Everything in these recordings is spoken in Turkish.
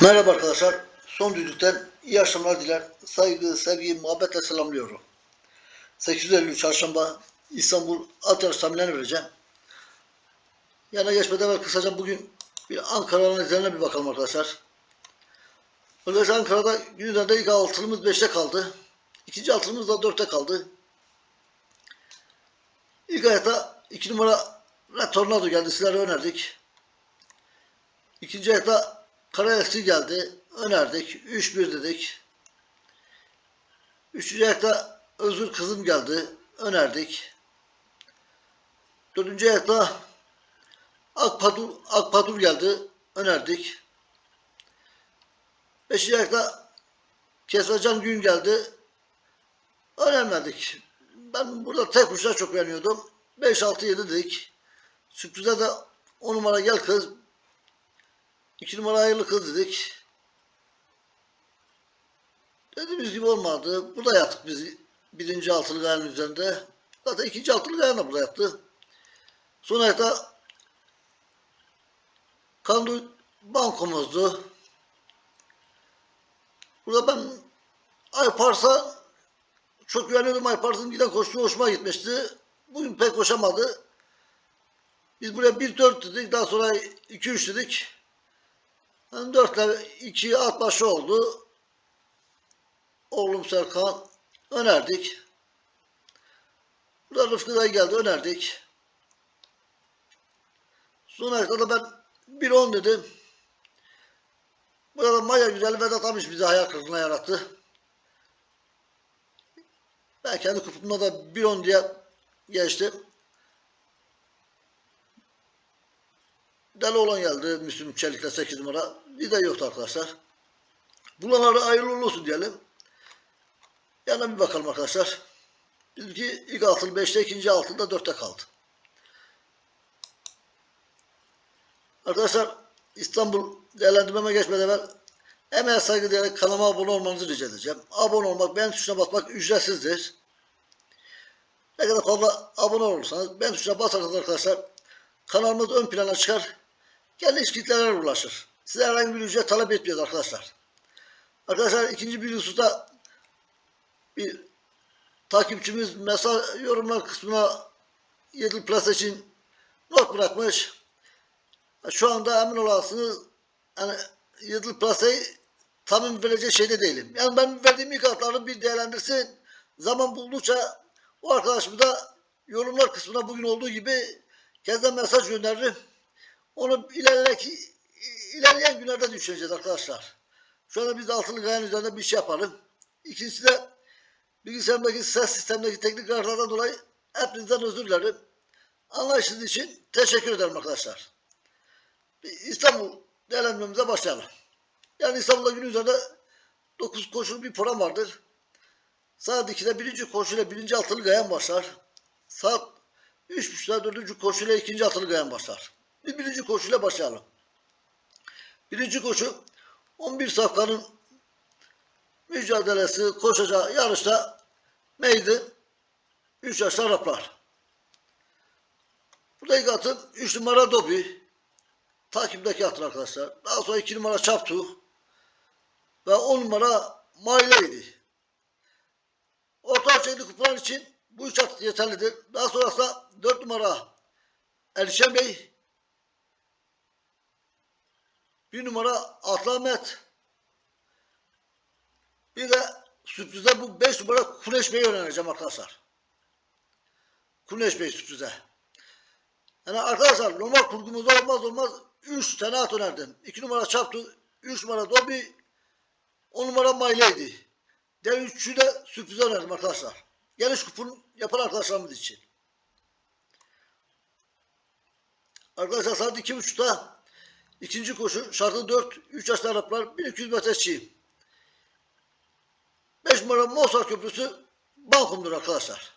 Merhaba arkadaşlar. Son düdükten iyi akşamlar diler. Saygı, sevgi, muhabbetle selamlıyorum. 853 çarşamba İstanbul at yarış tahminlerini vereceğim. Yana geçmeden evvel kısaca bugün bir Ankara'nın izlerine bir bakalım arkadaşlar. Öyleyse Ankara'da günlerden ilk altılımız 5'te kaldı. İkinci altılımız da 4'te kaldı. İlk ayakta 2 numara Tornado geldi. Sizlere önerdik. İkinci ayakta Karayaksı geldi. Önerdik. 3-1 dedik. Üçüncü ayakta Özgür Kızım geldi. Önerdik. Dördüncü ayakta Akpadur, Akpadur geldi. Önerdik. Beşinci ayakta Kesvacan Gün geldi. Önermedik. Ben burada tek kuşlar çok beğeniyordum. 5-6-7 dedik. Sürprize de 10 numara gel kız. 2 numara hayırlı kız dedik. Dediğimiz gibi olmadı. Burada yattık biz birinci altılı gayanın üzerinde. Zaten ikinci altılı gayan da burada yattı. Son ayakta Kandu bankomuzdu. Burada ben Aypars'a çok güveniyordum. Aypars'ın giden koştuğu hoşuma gitmişti. Bugün pek koşamadı. Biz buraya 1-4 dedik. Daha sonra 2-3 dedik. Yani 4 ile 2 at başı oldu. Oğlum Serkan önerdik. Burada Rıfkı dayı geldi önerdik. Son ayakta da ben 1-10 dedim. Burada Maya güzeli Vedat Amiş bizi hayal kırıklığına yarattı. Ben kendi kupumda da 1-10 diye geçtim. Deli olan geldi Müslüm Çelik'le 8 numara. Bir de yoktu arkadaşlar. Bulanlara hayırlı olsun diyelim. Yana bir bakalım arkadaşlar. Bizimki ilk altılı 5'te, ikinci altıda 4'te kaldı. Arkadaşlar İstanbul değerlendirmeme geçmeden evvel emeğe saygı diyerek kanalıma abone olmanızı rica edeceğim. Abone olmak, beğen tuşuna basmak ücretsizdir. Ne kadar fazla abone olursanız beğen tuşuna basarsanız arkadaşlar kanalımız ön plana çıkar. Geniş kitlelere ulaşır. Size herhangi bir ücret talep etmiyoruz arkadaşlar. Arkadaşlar ikinci bir hususta bir takipçimiz mesaj yorumlar kısmına Yedil Plus için not bırakmış. Şu anda emin olasınız hani Yedil Plus'ı tamam verecek şeyde değilim. Yani ben verdiğim ilk hatları bir değerlendirsin. Zaman buldukça o arkadaşımı da yorumlar kısmına bugün olduğu gibi kezden mesaj gönderirim. Onu ileriki, ilerleyen günlerde düşüneceğiz arkadaşlar. Şu anda biz altılı gayanın üzerinde bir şey yapalım. İkincisi de bilgisayarımdaki ses sistemdeki teknik kararlardan dolayı hepinizden özür dilerim. Anlayışınız için teşekkür ederim arkadaşlar. İstanbul değerlendirmemize başlayalım. Yani İstanbul'da gün üzerinde 9 koşulu bir program vardır. Saat 2'de birinci koşuyla birinci altılı gayan başlar. Saat 3.30'da dördüncü koşuyla ikinci altılı gayan başlar. Bir birinci koşuyla başlayalım. Birinci koşu 11 safkanın mücadelesi koşacağı yarışta neydi? 3 yaşlı Araplar. Burada ilk atım 3 numara Dobi. Takipteki atın arkadaşlar. Daha sonra 2 numara Çaptu. Ve 10 numara Maileydi. Orta ölçekli kupalar için bu üç at yeterlidir. Daha sonrasında 4 numara Elşen Bey. Bir numara Atlamet. Bir de sürprize bu 5 numara Kuneş Bey'i öğreneceğim arkadaşlar. Kuneş Bey sürprize. Yani arkadaşlar normal kurgumuzda olmaz olmaz 3 tane at önerdim. 2 numara Çaptı, 3 numara Dobi, 10 numara Maileydi. Diğer üçü de sürprize önerdim arkadaşlar. Geniş kupon yapan arkadaşlarımız için. Arkadaşlar saat iki buçukta ikinci koşu şartı 4 3 yaşlı Araplar 1200 metre çiğ. 5 numara Mostar Köprüsü Bankum'dur arkadaşlar.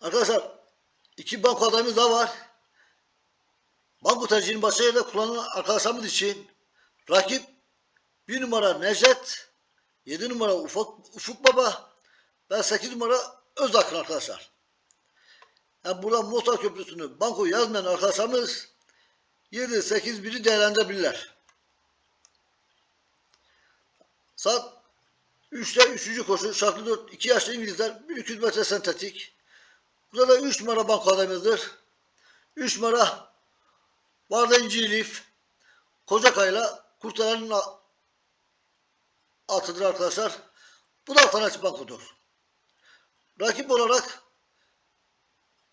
Arkadaşlar iki banko adayımız daha var. Banko tercihini yerde kullanan arkadaşlarımız için rakip bir numara Necdet, 7 numara Ufuk, Ufuk Baba ve 8 numara Özakın arkadaşlar. Yani burada Mostar Köprüsü'nü banko yazmayan arkadaşlarımız 7, 8, biri değerlendirebilirler. Saat 3'te 3. koşu şartlı 4 2 yaşlı İngilizler 1200 metre sentetik. Burada da 3 numara banko adayımızdır. 3 numara Vardenci Elif Kocakay'la Kurtaran'ın atıdır arkadaşlar. Bu da alternatif bankodur. Rakip olarak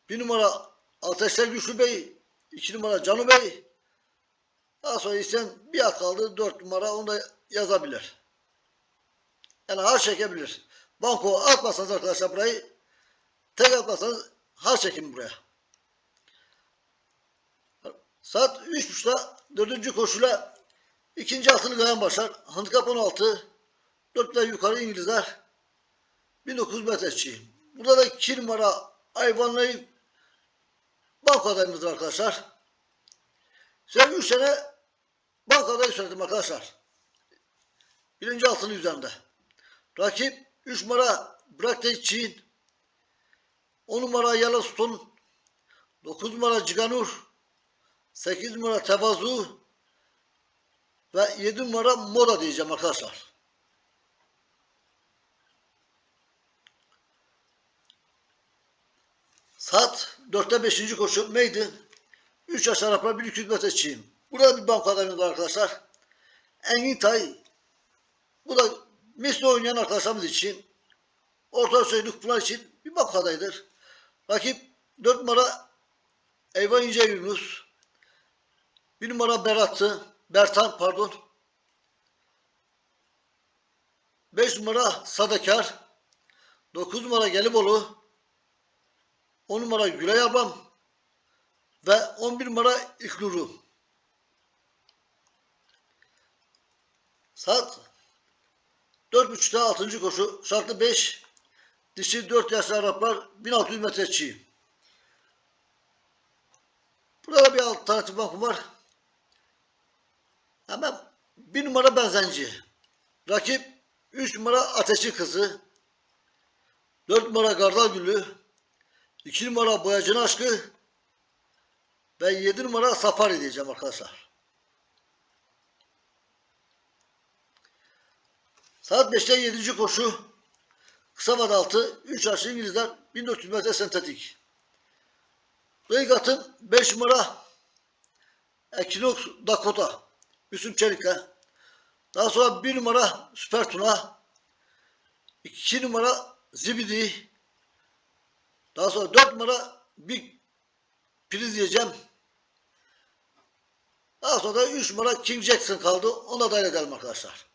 bir numara Ateşler Güçlü Bey, iki numara Canu Bey, daha sonra isteyen bir at kaldı, dört numara onu da yazabilir. Yani harç çekebilir. Banko atmasanız arkadaşlar burayı, tek atmasanız harç çekin buraya. Saat 3.30'da dördüncü koşuyla ikinci altılı gayan başlar. Handikap 16. 4 ve yukarı İngilizler. 1900 metre çiğ. Burada da 2 numara hayvanlayı banko adayımızdır arkadaşlar. Size 3 tane banko adayı söyledim arkadaşlar. Birinci altının üzerinde. Rakip 3 numara Bırakte Çin. 10 numara Yellowstone. 9 numara Ciganur. 8 numara Tevazu. Ve 7 numara Moda diyeceğim arkadaşlar. Saat 4'te 5. koşu Maiden. 3 yaş Araplar 1200 metre çiğim. Burada bir banko adayımız var arkadaşlar. Engin Tay. Bu da misli oynayan arkadaşlarımız için. Orta Söyledik bunlar için bir adayıdır. Rakip 4 numara Eyvan İnce Yunus. 1 numara Berat'ı. Bertan pardon. 5 numara Sadakar. 9 numara Gelibolu. 10 numara Gülay ablam ve 11 numara İknur'u. Saat 4.30'da 6. koşu şartlı 5 dişi 4 yaşlı Araplar 1600 metre çiğ. Burada da bir alternatif bankum var. Hemen bir numara benzenci. Rakip 3 numara ateşi kızı. 4 numara Gardal Gülü. 2 numara Boyacı'nın aşkı ve 7 numara Safari diyeceğim arkadaşlar. Saat 5'te 7. koşu. Kısa vada altı. 3 yaşlı İngilizler 1400 metre sentetik. Reygat'ın 5 numara Equinox Dakota. Müslüm Çelik'le. Daha sonra 1 numara Süper Tuna. 2 numara Zibidi. Daha sonra 4 numara bir priz diyeceğim. Daha sonra da 3 numara King Jackson kaldı. Ona da edelim arkadaşlar.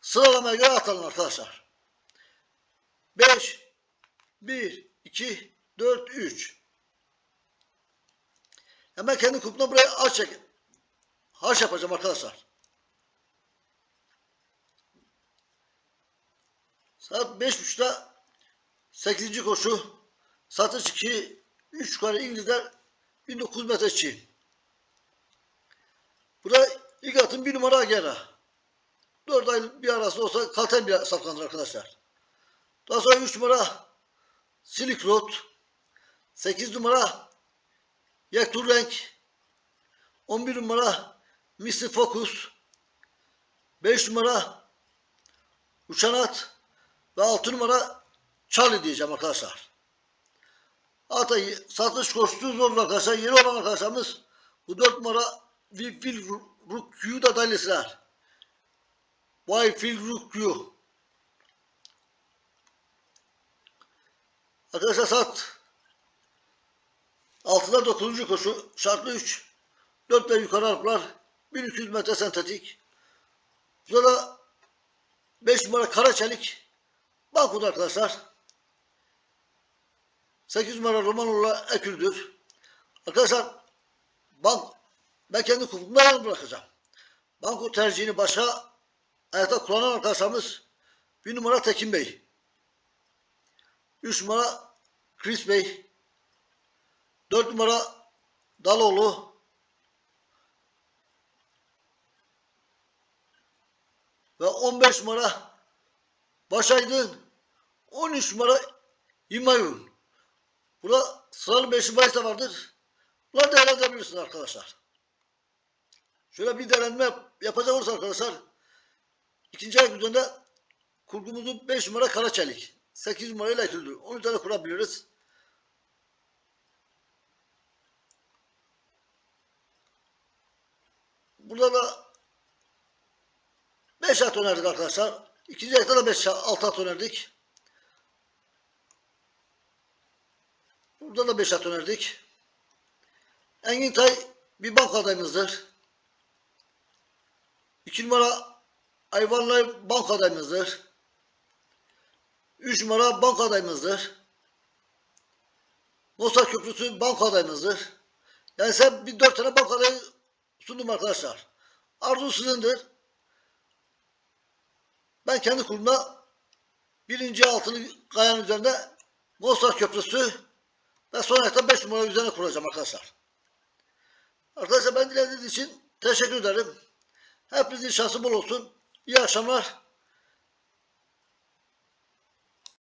Sıralamaya göre atalım arkadaşlar. 5 1 2 4 3 Hemen kendi kupuna buraya aç çek. Harç yapacağım arkadaşlar. Saat 5.30'da 8. koşu satış 2 3 yukarı İngilizler 1900 metre Çin. Burada ilk atın bir numara gene. 4 ay bir arası olsa kalten bir safkandır arkadaşlar. Daha sonra 3 numara Silk Road. 8 numara Yektur Renk. 11 numara Mr. Focus. 5 numara Uçan At. Ve 6 numara Charlie diyeceğim arkadaşlar. Hatta satış koştuğu zor arkadaşlar. Yeni olan arkadaşlarımız bu 4 numara Will Rukyu da dahilisiler. Vay Phil Rukyu. Arkadaşlar saat 6'da 9. koşu şartlı 3. 4 ve yukarı arplar 1200 metre sentetik. Burada da 5 numara kara çelik. Bankoda arkadaşlar. 8 numara Romanoğlu Ekürdür. Arkadaşlar bank ben kendi kupumdan bırakacağım. Banko tercihini başa ayakta kullanan arkadaşlarımız bir numara Tekin Bey. 3 numara Chris Bey. 4 numara Daloğlu. Ve 15 numara Başaydın. 13 numara İmayun. Burada sıralı 5 bahis de vardır. Bunları değerlendirebilirsiniz arkadaşlar. Şöyle bir değerlendirme yapacak olursa arkadaşlar ikinci ayak üzerinde kurgumuzu 5 numara kara çelik. 8 numarayla ekildi. 10 tane kurabiliriz. Burada da 5 at önerdik arkadaşlar. İkinci ayakta da 5 6 at önerdik. Burada da 5 at önerdik. Engin Tay bir banka adayımızdır. 2 numara Ayvanlı banka adayımızdır. 3 numara banka adayımızdır. Mosa Köprüsü banka adayımızdır. Yani sen bir 4 tane banka adayı sundum arkadaşlar. Arzu sizindir. Ben kendi kurumda birinci altılı kayanın üzerinde Mosa Köprüsü ve son ayakta 5 numara üzerine kuracağım arkadaşlar. Arkadaşlar ben dilediğiniz için teşekkür ederim. Hepinizin şansı bol olsun. İyi akşamlar.